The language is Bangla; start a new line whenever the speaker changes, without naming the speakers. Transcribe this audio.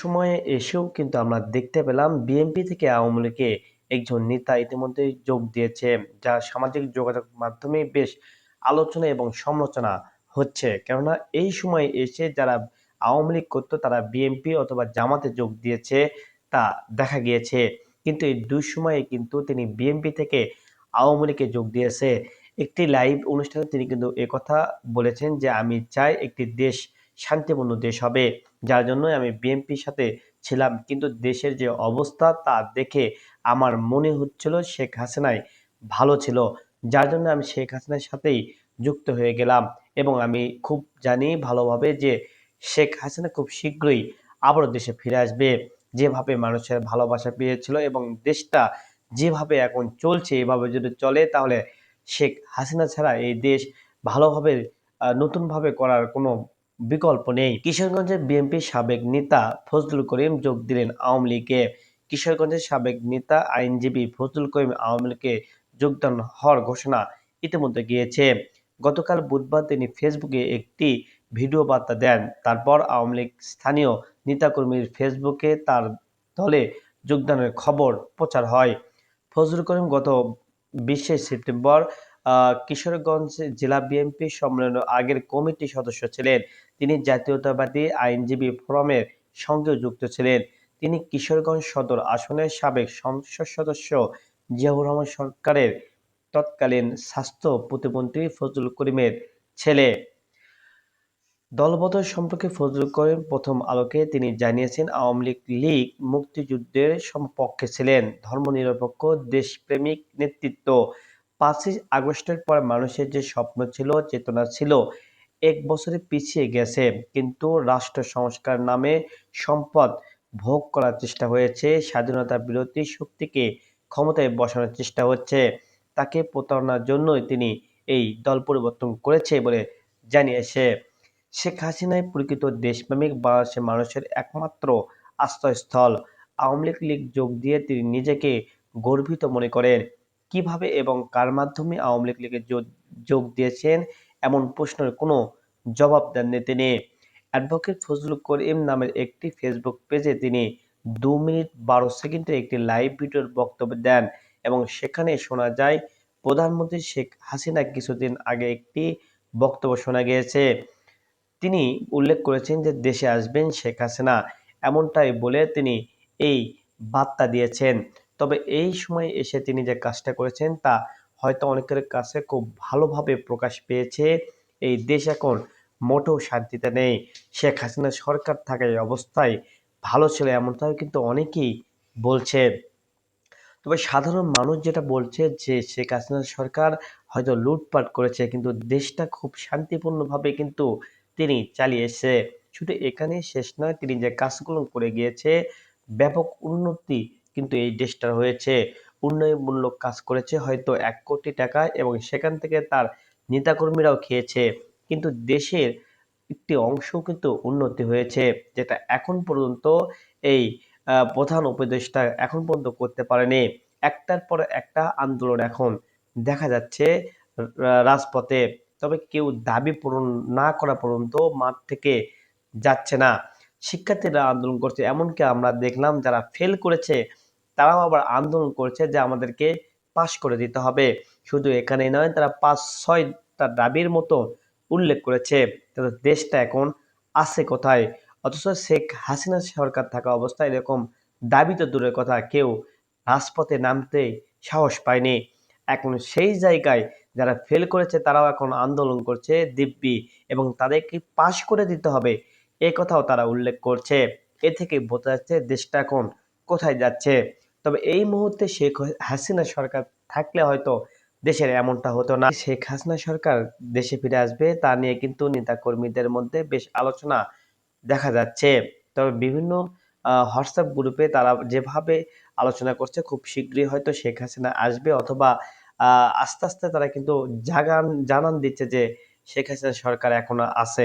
সময়ে এসেও কিন্তু আমরা দেখতে পেলাম বিএনপি থেকে আওয়ামী লীগে একজন নেতা ইতিমধ্যে যোগ দিয়েছে, যা সামাজিক যোগাযোগ মাধ্যমে বেশ আলোচনা এবং সমালোচনা হচ্ছে। কেননা এই সময়ে এসে যারা আওয়ামী লীগ করতো, তারা বিএনপি অথবা জামাতে যোগ দিয়েছে তা দেখা গিয়েছে। কিন্তু এই দুই সময়ে কিন্তু তিনি বিএনপি থেকে আওয়ামী লীগে যোগ দিয়েছে। একটি লাইভ অনুষ্ঠানে তিনি কিন্তু একথা বলেছেন যে, আমি চাই একটি দেশ শান্তিপূর্ণ দেশ হবে। যার জন্য আমি বিএনপির সাথে ছিলাম। কিন্তু দেশের যে অবস্থা তা দেখে আমার মনে হচ্ছিল শেখ হাসিনাই ভালো ছিল। যার জন্য আমি শেখ হাসিনার সাথেই যুক্ত হয়ে গেলাম এবং আমি খুব জানি ভালোভাবে যে শেখ হাসিনা খুব শীঘ্রই আবারও দেশে ফিরে আসবে। যেভাবে মানুষের ভালোবাসা পেয়েছিল এবং দেশটা যেভাবে এখন চলছে, এভাবে যদি চলে তাহলে শেখ হাসিনা ছাড়া এই দেশ ভালোভাবে নতুনভাবে করার কোনো বিকল্প নেই। কিশোরগঞ্জের বিএনপির সাবেক নেতা ফজলুল করিম যোগ দিলেন আওয়ামী লীগে কিশোরগঞ্জের সাবেক নেতা আইনজীবী ফজলুল করিম আওয়ামী লীগে যোগদান হওয়ার ঘোষণা ইতিমধ্যে গিয়েছে। গতকাল বুধবার তিনি ফেসবুকে একটি ভিডিও বার্তা দেন। তারপর আওয়ামী লীগ স্থানীয় নেতাকর্মীর ফেসবুকে তার দলে যোগদানের খবর প্রচার হয়। ফজলুল করিম গত বিশে সেপ্টেম্বর কিশোরগঞ্জ জেলা বিএনপি সম্মেলনের আগের কমিটি সদস্য ছিলেন। তিনি জাতীয়তাবাদী আইনজীবী ফোরামের সঙ্গেও যুক্ত ছিলেন। তিনি কিশোরগঞ্জ সদর আসনের সাবেক সংসদ সদস্য জিয়াউর রহমান সরকারের তৎকালীন স্বাস্থ্য প্রতিমন্ত্রী ফজলুল করিমের ছেলে। দলবদল সম্পর্কে ফজলুল করিম প্রথম আলোকে তিনি জানিয়েছেন, আওয়ামী লীগ লীগ মুক্তিযুদ্ধের পক্ষে ছিলেন। ধর্মনিরপেক্ষ, দেশপ্রেমিক নেতৃত্ব। পাঁচই আগস্টের পর মানুষের যে স্বপ্ন ছিল, চেতনা ছিল, এক বছরে পিছিয়ে গেছে। কিন্তু রাষ্ট্র সংস্কার নামে সম্পদ ভোগ করার চেষ্টা হয়েছে, স্বাধীনতা বিরোধী শক্তিকে ক্ষমতায় বসানোর চেষ্টা হচ্ছে। তাকে প্রতারণার জন্যই তিনি এই দল পরিবর্তন করেছে বলে জানিয়েছে। শেখ হাসিনায় প্রকৃত দেশপ্রেমিক বাংলাদেশের মানুষের একমাত্র আশ্রয়স্থল। আওয়ামী লীগ লীগ যোগ দিয়ে তিনি নিজেকে গর্বিত মনে করেন। কীভাবে এবং কার মাধ্যমে আওয়ামী লীগ লীগে যোগ দিয়েছেন? এমন প্রশ্নের কোনো জবাব দেননি তিনি। অ্যাডভোকেট ফজলুল করিম নামের একটি ফেসবুক পেজে তিনি দু মিনিট বারো সেকেন্ডের একটি লাইভ ভিডিওর বক্তব্য দেন এবং সেখানে শোনা যায়, প্রধানমন্ত্রী শেখ হাসিনা কিছুদিন আগে একটি বক্তব্য শোনা গিয়েছে। তিনি উল্লেখ করেছেন যে, দেশে আসবেন শেখ হাসিনা। এমনটাই বলে তিনি এই বার্তা দিয়েছেন। তবে এই সময় এসে তিনি যে কাজটা করেছেন, তা হয়তো অনেকের কাছে খুব ভালোভাবে প্রকাশ পেয়েছে। এই দেশ এখন মোটেও শান্তিতে নেই। শেখ হাসিনা সরকার থাকায় অবস্থায় ভালো ছিল এমনটাও কিন্তু অনেকেই বলছে। তবে সাধারণ মানুষ যেটা বলছে যে, শেখ হাসিনা সরকার হয়তো লুটপাট করেছে, কিন্তু দেশটা খুব শান্তিপূর্ণভাবে কিন্তু তিনি চালিয়েছে শুধু এখানে শেষ নয়, তিনি যে কাজগুলো করে গিয়েছে, ব্যাপক উন্নতি কিন্তু এই দেশটার হয়েছে উন্নয়নমূলক কাজ করেছে, হয়তো এক কোটি টাকা এবং সেখান থেকে তার নেতাকর্মীরাও খেয়েছে। কিন্তু দেশের একটি অংশ কিন্তু উন্নতি হয়েছে, যেটা এখন পর্যন্ত এই প্রধান উপদেষ্টা এখন পর্যন্ত করতে পারেনি। একটার পর একটা আন্দোলন এখন দেখা যাচ্ছে রাজপথে। তবে কেউ দাবি পূরণ না করা পর্যন্ত মাঠ থেকে যাচ্ছে না। শিক্ষার্থীরা আন্দোলন করছে। এমনকি আমরা দেখলাম যারা ফেল করেছে, তারাও আবার আন্দোলন করছে যে আমাদেরকে পাশ করে দিতে হবে। শুধু এখানে নয়, তারা পাঁচ, ছয়টা দাবির মতো উল্লেখ করেছে তাদের দেশটা এখন আছে কোথায়। অথচ শেখ হাসিনা সরকার থাকা অবস্থায় এরকম দাবি তো দূরের কথা, কেউ রাজপথে নামতে সাহস পায়নি। এখন সেই জায়গায় যারা ফেল করেছে, তারাও এখন আন্দোলন করছে দিব্যি এবং তাদেরকে পাশ করে দিতে হবে। এ কথাও তারা উল্লেখ করছে। এ থেকে বোঝা যাচ্ছে দেশটা এখন কোথায় যাচ্ছে। তবে এই মুহূর্তে শেখ হাসিনা সরকার থাকলে হয়তো দেশের এমনটা হতো না। শেখ হাসিনা সরকার দেশে ফিরে আসবে তা নিয়ে কিন্তু নেতা কর্মীদের মধ্যে বেশ আলোচনা দেখা যাচ্ছে। তবে বিভিন্ন হোয়াটসঅ্যাপ গ্রুপে তারা যেভাবে আলোচনা করছে খুব শীঘ্রই হয়তো শেখ হাসিনা আসবে অথবা আস্তে আস্তে তারা কিন্তু জাগান, জানান দিচ্ছে যে শেখ হাসিনা সরকার এখনও আছে।